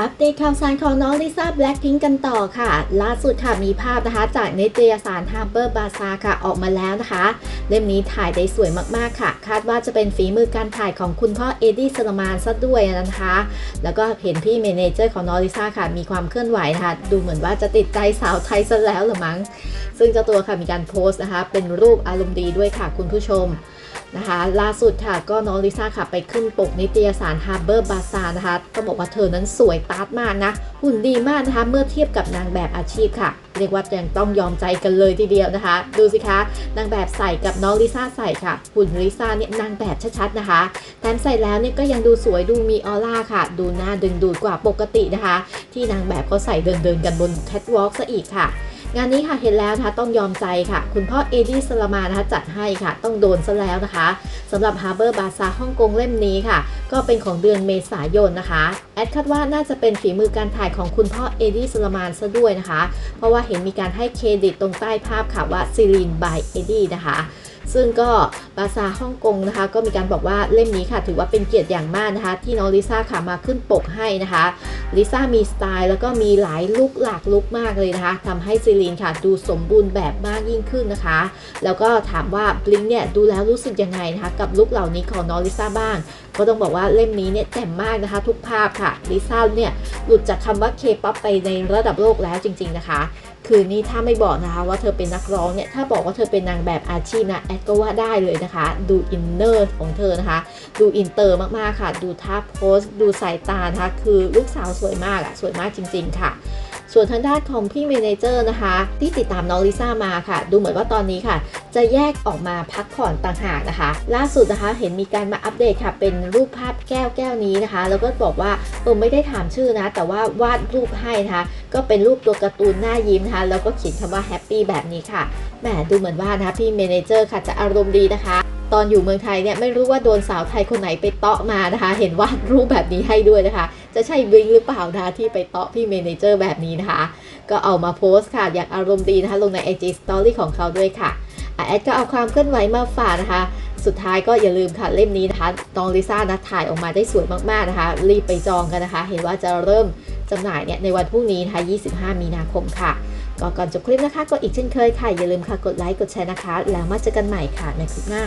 อัปเดตข่าวสารของน้องลิซ่าแบล็คพิงกันต่อค่ะ ล่าสุดค่ะมีภาพนะคะ จากนิตยสาร Harper Bazaar ค่ะออกมาแล้วนะคะ เล่มนี้ถ่ายได้สวยมากๆค่ะ คาดว่าจะเป็นฝีมือการถ่ายของคุณพ่อเอ็ดดี้สลมานซะด้วยนะคะ แล้วก็เห็นพี่เมเนเจอร์ของน้องลิซ่าค่ะ มีความเคลื่อนไหวนะคะ ดูเหมือนว่าจะติดใจสาวไทยซะแล้วหรือมั้ง ซึ่งเจ้าตัวค่ะมีการโพสต์นะคะ เป็นรูปอารมณ์ดีด้วยค่ะคุณผู้ชมนะคะล่าสุดค่ะก็น้องลิซ่าค่ะไปขึ้นปกนิตยสาร Harper Bazaar นะคะต้องบอกว่าเธอนั้นสวยตาร์ทมากนะ หุ่นดีมากนะคะเมื่อเทียบกับนางแบบอาชีพค่ะ เรียกว่ายังต้องยอมใจกันเลยทีเดียวนะคะ ดูสิคะนางแบบใส่กับน้องลิซ่าใส่ค่ะ หุ่นลิซ่าเนี่ยนางแบบชัดๆนะคะแถมใส่แล้วเนี่ยก็ยังดูสวยดูมีออร่าค่ะ ดูน่าดึงดูดกว่าปกตินะคะ ที่นางแบบเขาใส่เดินๆกันบนแคทวอล์กซะอีกค่ะ งานนี้ค่ะเห็นแล้วนะคะต้องยอมใจค่ะ คุณพ่อเอดี้สลามานะคะจัดให้ค่ะต้องโดนซะแล้วนะคะสำหรับ Harbor Bazaar ฮ่องกงเล่มนี้ค่ะ ก็เป็นของเดือนเมษายนนะคะ แอดคาดว่าน่าจะเป็นฝีมือการถ่ายของคุณพ่อเอดี้สลามานซะด้วยนะคะ เพราะว่าเห็นมีการให้เครดิตตรงใต้ภาพค่ะว่าซีรีนบายเอดี้นะคะ ซึ่งก็บาซาฮ่องกงนะคะ ก็มีการบอกว่าเล่มนี้ค่ะ ถือว่าเป็นเกียรติอย่างมากนะคะ ที่น้องลิซ่าค่ะมาขึ้นปกให้นะคะลิซ่ามีสไตล์แล้วก็มีหลายลุกหลากลุกมากเลยนะคะทำให้ซีรีนค่ะ ดูสมบูรณ์แบบมากยิ่งขึ้นนะคะ แล้วก็ถามว่าบลิงเนี่ยดูแล้วรู้สึกยังไงนะคะ กับลุกเหล่านี้ของน้องลิซ่าบ้าง ก็ต้องบอกว่าเล่มนี้เนี่ยแจ่มมากนะคะ ทุกภาพค่ะลิซ่าเนี่ยหลุดจากคำว่าเคป๊อปไปในระดับโลกแล้วจริง ๆนะคะ คือนี่ถ้าไม่บอกนะคะว่าเธอเป็นนักร้องเนี่ยถ้าบอกว่าเธอเป็นนางแบบอาชีพนะแอดก็ว่าได้เลยนะคะ ดูอินเนอร์ของเธอนะคะ ดูอินเตอร์มากๆค่ะ ดูท่าโพสดูสายตานะคะ คือลูกสาวสวยมากอะสวยมากจริง ๆ ค่ะส่วนทางด้านของพี่เมนเจอร์นะคะ ที่ติดตามน้องลิซ่ามาค่ะ ดูเหมือนว่าตอนนี้ค่ะ จะแยกออกมาพักผ่อนต่างหากนะคะ ล่าสุดนะคะเห็นมีการมาอัปเดตค่ะ เป็นรูปภาพแก้วแก้วนี้นะคะ แล้วก็บอกว่าเออไม่ได้ถามชื่อนะ แต่ว่าวาดรูปให้นะคะ ก็เป็นรูปตัวการ์ตูนหน้ายิ้มนะคะ แล้วก็เขียนคำว่าแฮปปี้แบบนี้ค่ะแหมดูเหมือนว่านะพี่เมนเจอร์ค่ะจะอารมณ์ดีนะคะตอนอยู่เมืองไทยเนี่ยไม่รู้ว่าโดนสาวไทยคนไหนไปเตาะมานะคะ เห็นวาดรูปแบบนี้ให้ด้วยนะคะ จะใช่บลิงหรือเปล่านะที่ไปเตาะพี่เมนเจอร์แบบนี้นะคะ ก็เอามาโพสต์ค่ะ อย่างอารมณ์ดีนะคะ ลงใน IG Story ของเขาด้วยค่ะ แอดก็เอาความเคลื่อนไหวมาฝากนะคะ สุดท้ายก็อย่าลืมค่ะเล่มนี้นะคะน้องลิซ่านะถ่ายออกมาได้สวยมากๆนะคะ รีบไปจองกันนะคะ เห็นว่าจะเริ่มจำหน่ายเนี่ยในวันพรุ่งนี้นะคะ 25 มีนาคมค่ะก็ก่อนจบคลิปนะคะ ก็อีกเช่นเคยค่ะ อย่าลืมค่ะกดไลค์กดแชร์นะคะ แล้วมาเจอกันใหม่ค่ะในคลิปหน้า